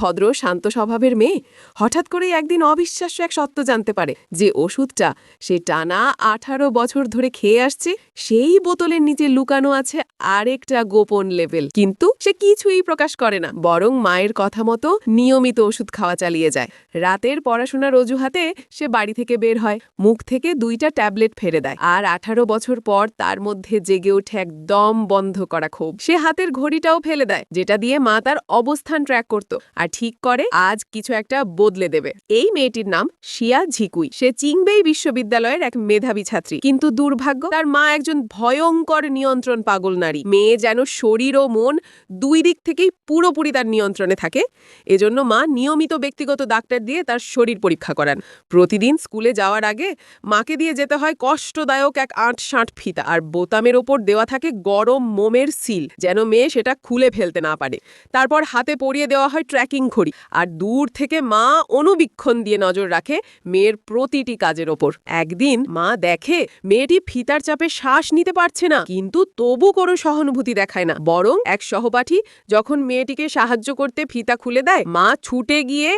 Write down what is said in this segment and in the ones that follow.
ভদ্র, শান্ত স্বভাবের মেয়ে, হঠাৎ করে একদিন অবিশ্বাস্য এক সত্য জানতে পারে যে ওষুধটা সে টানা আঠারো বছর ধরে খেয়ে আসছে, সেই বোতলের নিচে লুকানো আছে আরেকটা গোপন লেভেল কিন্তু সে কিছুই প্রকাশ করে না, বরং মায়ের কথা মতো নিয়মিত ওষুধ খাওয়া চালিয়ে যায়। রাতের পড়াশোনার অজুহাতে সে বাড়ি থেকে বের হয়, মুখ থেকে দুইটা ট্যাবলেট ফেরে দেয় আর আঠারো বছর পর তার মধ্যে জেগে ওঠে একদম বন্ধ করা ক্ষোভ। সে হাতের ঘড়িটাও ফেলে দেয়, যেটা দিয়ে মা তার অবস্থান ট্র্যাক করত। আর ঠিক করে, আজ কিছু একটা বদলে দেবে। এই মেয়েটির নাম শিয়া ঝিকুই। সে চিংবেই বিশ্ববিদ্যালয়ের এক মেধাবী ছাত্রী। কিন্তু দুর্ভাগ্য, তার মা একজন ভয়ঙ্কর নিয়ন্ত্রণ পাগল নারী। মেয়ে যেন শরীর ও মন দুই দিক থেকেই পুরোপুরি তার নিয়ন্ত্রণে থাকে। এজন্য মা নিয়মিত ব্যক্তিগত ডাক্তার দিয়ে তার শরীর পরীক্ষা করান। প্রতিদিন স্কুলে যাওয়ার আগে মাকে দিয়ে যেতে হয় কষ্টদায়ক এক আট ষাট ফিতা আর বোতামের ওপর দেওয়া থাকে গরম মোমের সিল, যেন মেয়ে সেটা খুলে ফেলতে না পারে। তারপর হাতে পরিয়ে দেওয়া হয় ট্র্যাকিং ঘড়ি আর দূর থেকে মা অনুবীক্ষণ দিয়ে নজর রাখে মেয়ের প্রতিটি কাজের ওপর। একদিন মা দেখে মেয়েটি ফিতার চাপে শ্বাস নিতে পারছে না, কিন্তু তবু কোনো সহানুভূতি দেখায় না। বরং এক সহপাঠী যখন মেয়েটিকে সাহায্য করতে ফিতা খুলে দেয়, মা ছুটে গিয়ে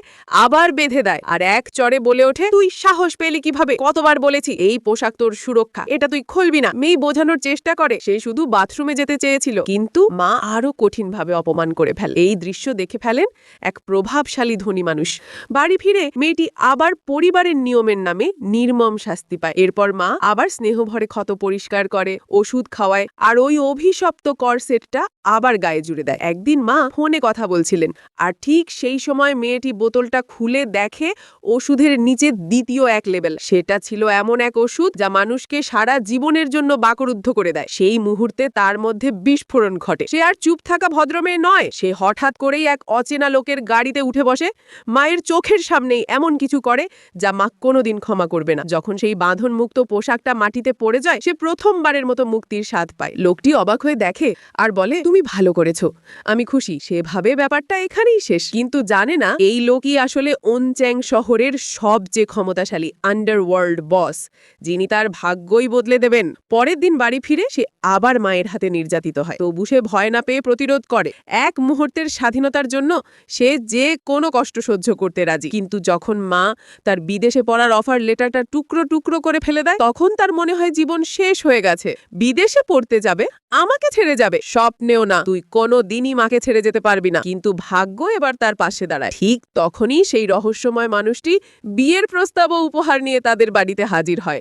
আবার বেঁধে দেয় আর এক চড়ে বলে ওঠে, তুই সাহস পেলি কীভাবে? কতবার বলেছি, এই পোশাক তোর সুরক্ষা। এটা তুই খুলবি না। মেয়ে বোঝানোর চেষ্টা করে, সে শুধু বাথরুমে যেতে চেয়েছিল। কিন্তু মা আরও কঠিনভাবে অপমান করে ফেলে। এই দৃশ্য দেখে ফেলেন এক প্রভাবশালী ধনী মানুষ। বাড়ি ফিরে মেয়েটি আবার পরিবারের নিয়মের নামে নির্মম শাস্তি পায়। এরপর মা আবার স্নেহভরে ক্ষত পরিষ্কার করে, ওষুধ খাওয়ায় আর ওই অভিশপ্ত করসেটটা আবার গায়ে জুড়ে দেয়। একদিন মা ফোনে কথা বলছিলেন আর ঠিক সেই সময় মেয়েটি বোতলটা খুলে দেখে ওষুধের নিচে দ্বিতীয় এক লেভেল সেটা ছিল এমন এক ওষুধ যা মানুষকে সারা জীবনের জন্য বাকরুদ্ধ করে দেয়। সেই মুহূর্তে তার মধ্যে বিস্ফোরণ ঘটে। সে আর চুপ থাকা ভদ্রমেয়ে নয়, সে হঠাৎ করেই এক অচেনা লোকের গাড়িতে উঠে বসে, মায়ের চোখের সামনেই এমন কিছু করে যা মা কোনোদিন ক্ষমা করবে না। যখন সেই বাঁধন মুক্ত পোশাকটা মাটিতে পড়ে যায়, সে প্রথমবারের মতো মুক্তির স্বাদ পায়। লোকটি অবাক হয়ে দেখে আর বলে, তুমি ভালো করেছ, আমি খুশি, সেভাবে ব্যাপারটা এখানেই শেষ। কিন্তু জানে না, এই লোকই আসলে ওনচ্যাং শহরের সবচেয়ে ক্ষমতাশালী আন্ডারওয়ার্ল্ড বস, যিনি তার ভাগ্যই বদলে দেবেন। পরের দিন বাড়ি ফিরে সে আবার মায়ের হাতে নির্যাতিত হয়। তবু সে ভয় না পেয়ে প্রতিরোধ করে। এক মুহূর্তের স্বাধীনতার জন্য সে যে কোনো কষ্ট সহ্য করতে রাজি। কিন্তু যখন মা তার বিদেশে পড়ার অফার লেটারটা টুকরো টুকরো করে ফেলে দেয়, তখন তার মনে হয় জীবন শেষ হয়ে গেছে। বিদেশে পড়তে যাবে, আমাকে ছেড়ে যাবে। স্বপ্নেও না, তুই কোনো দিনই মাকে ছেড়ে যেতে পারবি না। কিন্তু ভাগ্য এবার তার পাশে দাঁড়ায়। ঠিক তখনই সেই রহস্যময় মানুষটি বিয়ের প্রস্তাব ও উপহার নিয়ে তাদের বাড়িতে হাজির হয়।